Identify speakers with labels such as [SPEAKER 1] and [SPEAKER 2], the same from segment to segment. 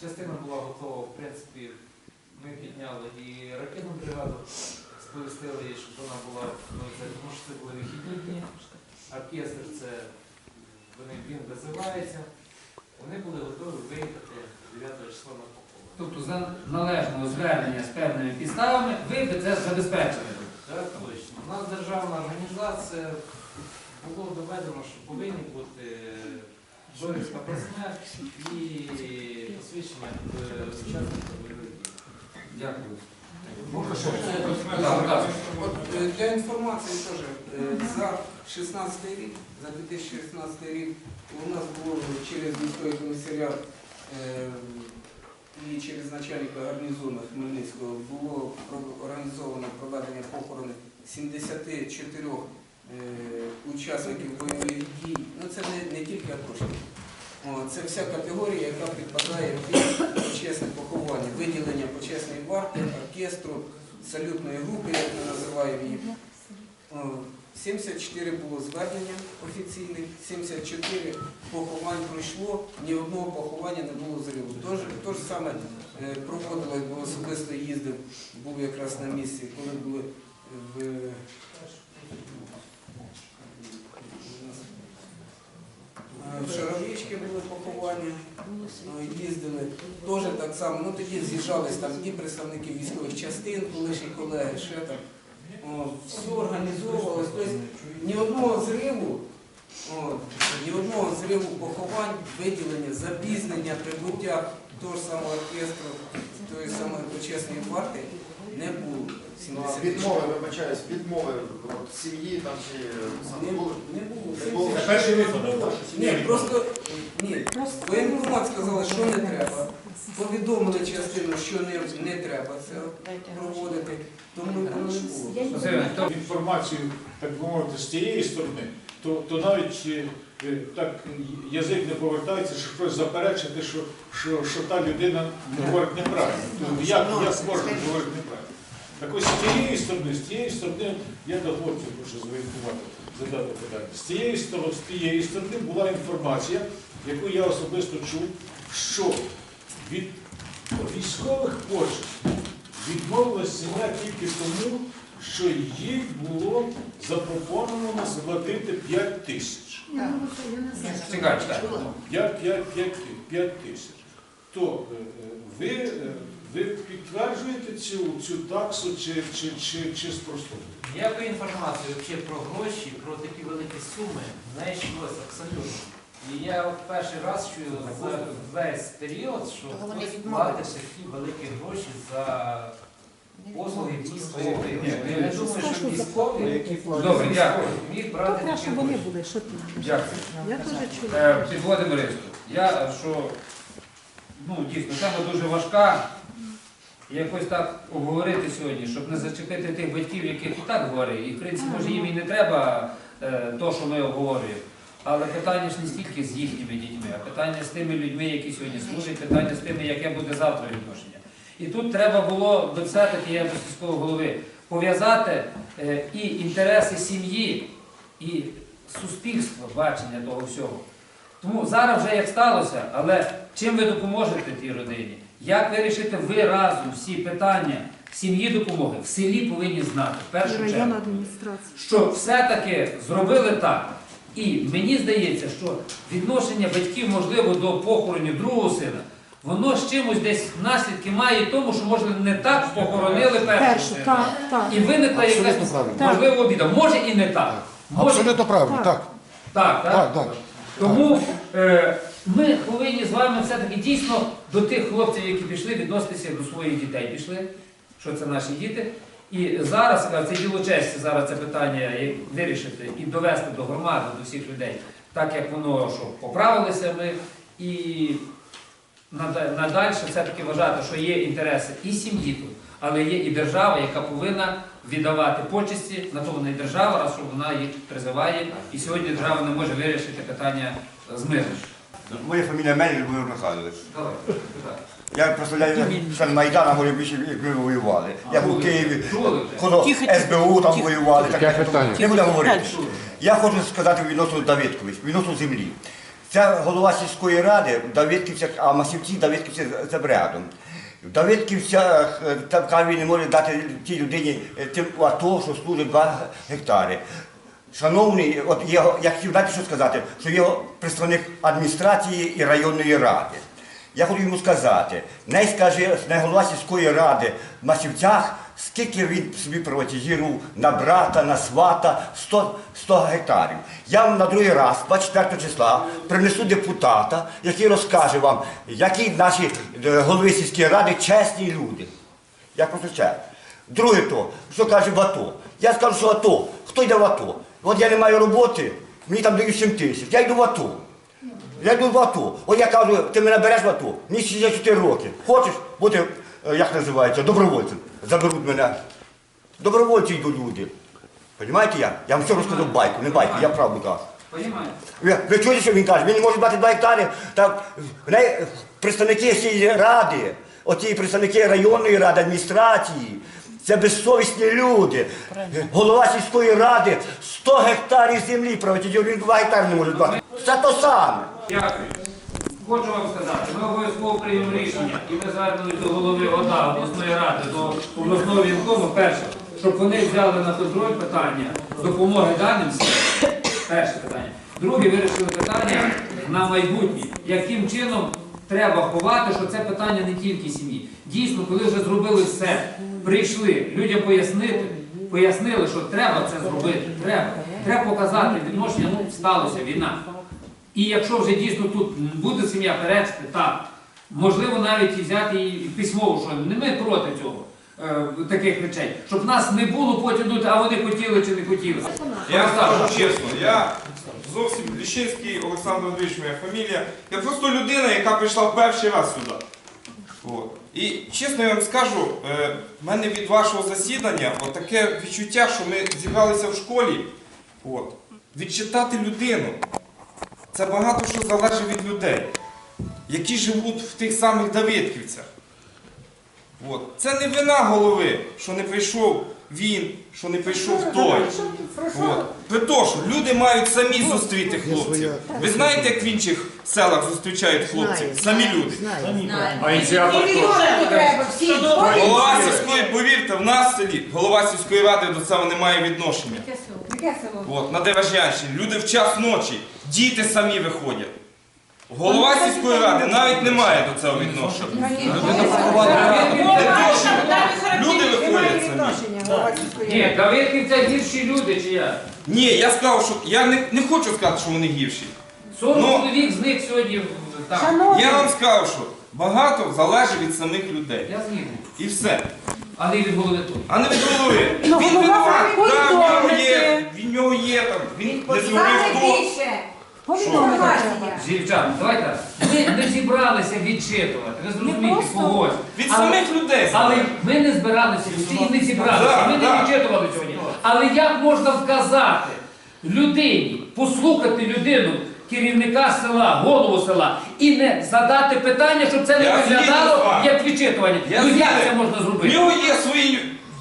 [SPEAKER 1] Частина була готова, в принципі, ми підняли і ракетну бригаду, сповістили їй, щоб вона була, ну, тому що це були вихідні дні. Оркестр це вони, він визивається. Вони були готові виїхати 9 числа на поховання.
[SPEAKER 2] Тобто за належного звернення з певними підставами ви б це забезпечили.
[SPEAKER 1] Так, точно. У нас державна організація було доведено, що повинні бути про смерть і посвідчення бойових дій.
[SPEAKER 2] Дякую.
[SPEAKER 3] Так,
[SPEAKER 2] так.
[SPEAKER 3] От, е, Для інформації теж е, за 16 рік, за 2016 рік у нас було через міський комісаріат е, і через начальника гарнізону Хмельницького було про- організовано проведення похорони 74 е, учасників бойових дій. Ну це не, не тільки. О, Це вся категорія, яка підпадає під почесне поховання, виділення почесної варти, оркестру, салютної групи, як ми називаємо її. 74 було звернення офіційних, 74 поховань пройшло, ні одного поховання не було зриву. Тож, то ж саме е, проводилось, бо особисто їздив, був якраз на місці, коли були в, Е, в були поховання, е, їздили. Теж так само, ну тоді з'їжджались там і представники військових частин, колишні колеги, ще там. О, все організовувалось. Тобто ні одного зриву, о, ні одного зриву поховань, виділення, запізнення, прибуття того ж самого оркестру, тої самої почесної варти не було. В 70
[SPEAKER 4] Відмови, вибачаюсь, відмови от, сім'ї там чи
[SPEAKER 3] Не
[SPEAKER 4] саме були.
[SPEAKER 3] Не було.
[SPEAKER 4] Не було.
[SPEAKER 3] Це
[SPEAKER 5] перший випадок.
[SPEAKER 3] Ні, просто ні. Воєнкомат сказали, що не треба. Повідомили частину, що не, не треба це проводити, тому не було.
[SPEAKER 5] Інформацію, так би мовити, з цієї сторони, то, то навіть е, е, так язик не повертається, що щось заперечити, що, що, що та людина говорить неправильно. Як, як можна говорити неправильно? Так ось з цієї сторони, з цієї сторони, я до хлопців хочу зорієнтувати, задати питання. З цієї сторони, з тієї сторони була інформація, яку я особисто чув, що від військових почестей відмовилась сім'я тільки тому, що їй було запропоновано сплатити 5 тисяч.
[SPEAKER 2] Чекай, чекай.
[SPEAKER 5] 5, 5, 5, 5 тисяч. То е, е, ви, е, ви підтверджуєте цю, цю таксу чи, чи, чи, чи спростовуєте?
[SPEAKER 1] Ніякої інформації взагалі про гроші, про такі великі суми не йшлося абсолютно. І я от перший раз чую за весь період, що хтось платить такі великі гроші за послуги військових. Я не думаю, що військові
[SPEAKER 2] Добре, дякую.
[SPEAKER 1] міг брати
[SPEAKER 6] Добре,
[SPEAKER 1] такі
[SPEAKER 6] щоб вони
[SPEAKER 1] гроші.
[SPEAKER 6] були, що ти?
[SPEAKER 2] Дякую.
[SPEAKER 6] Я теж чула.
[SPEAKER 2] Е, Підводимо риску. Я е, що ну дійсно тема дуже важка. Якось так обговорити сьогодні, щоб не зачепити тих батьків, яких і так говорять. І в принципі, може їм і не треба е, то, що ми обговорюємо. Але питання ж не стільки з їхніми дітьми, а питання з тими людьми, які сьогодні служать, питання з тими, яке буде завтра відношення. І тут треба було би все-таки, я до сільського голови, пов'язати е, і інтереси сім'ї, і суспільства бачення того всього. Тому зараз вже як сталося, але чим ви допоможете тій родині? Як вирішите ви разом всі питання сім'ї допомоги в селі повинні знати в першу чергу, що все-таки зробили так. І мені здається, що відношення батьків, можливо, до похоронів другого сина, воно з чимось десь наслідки має тому, що може не так похоронили першого
[SPEAKER 6] Першу,
[SPEAKER 2] сина.
[SPEAKER 6] так, так.
[SPEAKER 2] І виникла якась
[SPEAKER 7] правильно.
[SPEAKER 2] можливо обіда. Може і не так. Може,
[SPEAKER 7] Абсолютно правильно,
[SPEAKER 6] Так.
[SPEAKER 7] так.
[SPEAKER 2] так, так?
[SPEAKER 7] Так, так.
[SPEAKER 2] Тому е, ми повинні з вами все-таки дійсно до тих хлопців, які пішли, відноситися до своїх дітей пішли, що це наші діти. І зараз е, це діло честі, зараз це питання вирішити і довести до громади, до всіх людей, так як воно що поправилися ми. І нада- надальше все-таки вважати, що є інтереси і сім'ї тут, але є і держава, яка повинна віддавати почесті, на то вона і держава, раз що вона їх призиває, і сьогодні держава не може вирішити питання з миром.
[SPEAKER 8] Моя фамілія Мельник Любомир Михайлович. Я представляю член Майдана, більше як ви воювали. Я був в Києві, ходив СБУ там воювали.
[SPEAKER 7] Таке питання.
[SPEAKER 8] Не буду говорити. Я хочу сказати відносно Давидкович, відносно землі. Це голова сільської ради, Давидківця, а Масівці Давидківці за брядом. В Давидківцях е, там не може дати тій людині е, тим АТО, що служить 2 гектари. Шановний, от я, я хотів дати що сказати, що є представник адміністрації і районної ради. Я хочу йому сказати, не скаже, не голова сільської ради в Масівцях, скільки він собі приватизував на брата, на свата 100, 100 гектарів. Я вам на другий раз, 24 числа, принесу депутата, який розкаже вам, які наші е, голови сільської ради чесні люди. Я просто чесний. Друге то, що каже в АТО. Я скажу, що АТО, хто йде в АТО? От я не маю роботи, мені там дають 7 тисяч, я йду в АТО. Я йду в АТО. От я кажу, ти мене береш в АТО, мені 64 роки. Хочеш бути, е, як називається, добровольцем. Заберуть мене. Добровольці йдуть люди. Понімаєте я? Я вам все розказав байку, не байку, я правду кажу. Ви, ви чуєте, що він каже? Він не може дати 2 гектари. Неї представники цієї ради, оті представники районної ради, адміністрації, це безсовісні люди. Голова сільської ради 100 гектарів землі приватизує, він 2 гектари не може дати. Це то саме.
[SPEAKER 2] Дякую. Хочу вам сказати, ми обов'язково приймемо рішення, і ми звернулися до голови ОДА обласної ради, до обласного вінкому, перше, щоб вони взяли на контроль питання допомоги даним. Перше питання. Друге, вирішили питання на майбутнє. Яким чином треба ховати, що це питання не тільки сім'ї. Дійсно, коли вже зробили все, прийшли, людям пояснити, пояснили, що треба це зробити. Треба. Треба показати відношення, ну, сталося війна. І якщо вже дійсно тут буде сім'я перечити, так. Можливо, навіть і взяти і письмово, що не ми проти цього, е, таких речей. Щоб нас не було потім, а вони хотіли чи не хотіли.
[SPEAKER 9] Я скажу чесно, я зовсім Ліщинський Олександр Андрійович, моя фамілія. Я просто людина, яка прийшла перший раз сюди. От. І чесно я вам скажу, е, в мене від вашого засідання от таке відчуття, що ми зібралися в школі. От. Відчитати людину. Це багато що залежить від людей, які живуть в тих самих Давидківцях. От. Це не вина голови, що не прийшов він, що не прийшов той. От. При то, що люди мають самі зустріти хлопців. Ви знаєте, як в інших селах зустрічають хлопців? Самі люди.
[SPEAKER 5] А ініціатор хто?
[SPEAKER 9] Голова сільської, повірте, в нас в селі голова сільської ради до цього не має відношення. От, на Деважянщині. Люди в час ночі, діти самі виходять. Голова сільської ради навіть не має до цього відношення. Не то, що.
[SPEAKER 2] Ні, Давидків це гірші люди, чи я?
[SPEAKER 9] Ні, я сказав, що я не, не хочу сказати, що вони гірші.
[SPEAKER 2] 40
[SPEAKER 9] Ну.
[SPEAKER 2] чоловік з них сьогодні в- там.
[SPEAKER 9] Я вам сказав, що багато залежить від самих людей.
[SPEAKER 2] Я згідний.
[SPEAKER 9] І все.
[SPEAKER 2] Але і від голови тут.
[SPEAKER 9] А не від голови.
[SPEAKER 6] Ну,
[SPEAKER 9] Він
[SPEAKER 6] голова
[SPEAKER 9] винуватий.
[SPEAKER 6] має
[SPEAKER 9] Так, в нього є,
[SPEAKER 6] повідомити.
[SPEAKER 9] в нього є там, він не зробив
[SPEAKER 6] Саме
[SPEAKER 9] то.
[SPEAKER 6] більше. Повідомити треба.
[SPEAKER 2] Дівчата, давайте. Ми не зібралися відчитувати. Ви зрозумієте
[SPEAKER 6] просто-
[SPEAKER 2] когось.
[SPEAKER 9] Від
[SPEAKER 2] Але-
[SPEAKER 9] самих людей.
[SPEAKER 2] Але ми не збиралися всі і не зібралися. Ми не відчитували сьогодні. Але як можна вказати людині, послухати людину, керівника села, голову села, і не задати питання, щоб це не
[SPEAKER 9] Я згідний з
[SPEAKER 2] виглядало
[SPEAKER 9] вами.
[SPEAKER 2] як відчитування?
[SPEAKER 9] Я
[SPEAKER 2] Ну як
[SPEAKER 9] згідний.
[SPEAKER 2] це можна
[SPEAKER 9] В
[SPEAKER 2] зробити?
[SPEAKER 9] нього є свої.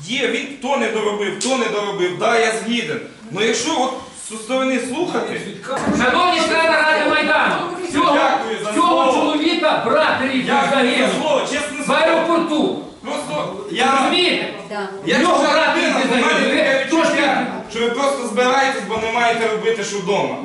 [SPEAKER 9] Є, він то не доробив, то не доробив. Да, я згіден. Ну якщо от зі сторони слухати,
[SPEAKER 2] Шановні члени Ради Майдану, цього,
[SPEAKER 9] Дякую за
[SPEAKER 2] брат рідний
[SPEAKER 9] я
[SPEAKER 2] загинув
[SPEAKER 9] слово, чесне
[SPEAKER 2] в
[SPEAKER 9] слово.
[SPEAKER 2] аеропорту.
[SPEAKER 9] Просто я.
[SPEAKER 2] Розумієте?
[SPEAKER 9] Я
[SPEAKER 2] Його
[SPEAKER 9] чужа
[SPEAKER 2] брат
[SPEAKER 9] людина,
[SPEAKER 2] рідний
[SPEAKER 9] в мене
[SPEAKER 2] загинув.
[SPEAKER 9] таке
[SPEAKER 2] Ви- Тож
[SPEAKER 9] відчуття, що ви просто збираєтесь, бо не маєте робити, що вдома.